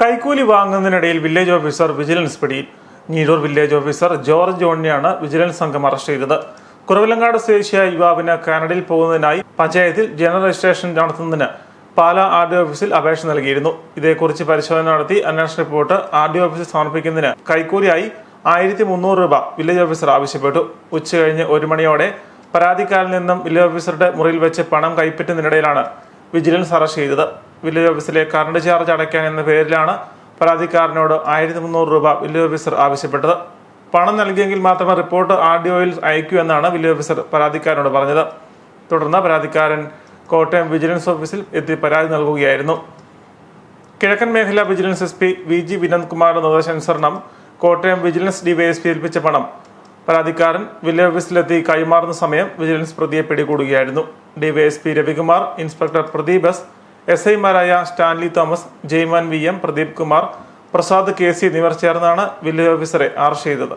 കൈക്കൂലി വാങ്ങുന്നതിനിടയിൽ village officer vigilance പിടിയിൽ Njeeroor village officer George ജോണിനെയാണ് വിജിലൻസ് സംഘം അറസ്റ്റ് ചെയ്തത്. കുറവിലങ്ങാട് സ്വദേശിയായ യുവാവിന് കാനഡയിൽ പോകുന്നതിനായി പഞ്ചായത്തിൽ ജനറൽ രജിസ്ട്രേഷൻ നടത്തുന്നതിന് പാല ആർ ഡി ഓഫീസിൽ അപേക്ഷ നൽകിയിരുന്നു. ഇതേക്കുറിച്ച് പരിശോധന നടത്തി അന്വേഷണ റിപ്പോർട്ട് ആർ ഡി ഓഫീസിൽ സമർപ്പിക്കുന്നതിന് കൈക്കൂലിയായി ആയിരത്തി മുന്നൂറ് രൂപ വില്ലേജ് ഓഫീസർ ആവശ്യപ്പെട്ടു. ഉച്ചകഴിഞ്ഞ് ഒരു മണിയോടെ പരാതിക്കാരിൽ നിന്നും വില്ലേജ് ഓഫീസറുടെ മുറിയിൽ വെച്ച് പണം കൈപ്പറ്റുന്നതിനിടയിലാണ് വിജിലൻസ് അറസ്റ്റ് ചെയ്തത്. വില്ലേജ് ഓഫീസിലെ കറണ്ട് ചാർജ് അടയ്ക്കാൻ എന്ന പേരിലാണ് പരാതിക്കാരനോട് ആയിരത്തി മുന്നൂറ് രൂപ വില്ലേജ് ഓഫീസർ ആവശ്യപ്പെട്ടത്. പണം നൽകിയെങ്കിൽ മാത്രമേ റിപ്പോർട്ട് ആർ ഡി ഒയിൽ അയക്കൂ എന്നാണ് വില്ലേജ് ഓഫീസർ പരാതിക്കാരനോട് പറഞ്ഞത്. തുടർന്ന് പരാതിക്കാരൻ കോട്ടയം വിജിലൻസ് ഓഫീസിൽ എത്തി പരാതി നൽകുകയായിരുന്നു. കിഴക്കൻ മേഖല vigilance S P V G Vinod കുമാറിന്റെ നിർദ്ദേശാനുസരണം കോട്ടയം വിജിലൻസ് ഡിവൈഎസ്പി ഏൽപ്പിച്ച പണം. പരാതിക്കാരൻ വില്ലേജ് ഓഫീസിലെത്തി കൈമാറുന്ന സമയം വിജിലൻസ് പ്രതിയെ പിടികൂടുകയായിരുന്നു. DYSP Ravikumar inspector Pradeep S S ഐമാരായ Stanley Thomas Jaiman V M Pradeep Kumar Prasad K C എന്നിവർ ചേർന്നാണ് വില്ലേജ് ഓഫീസറെ അറസ്റ്റ് ചെയ്തത്.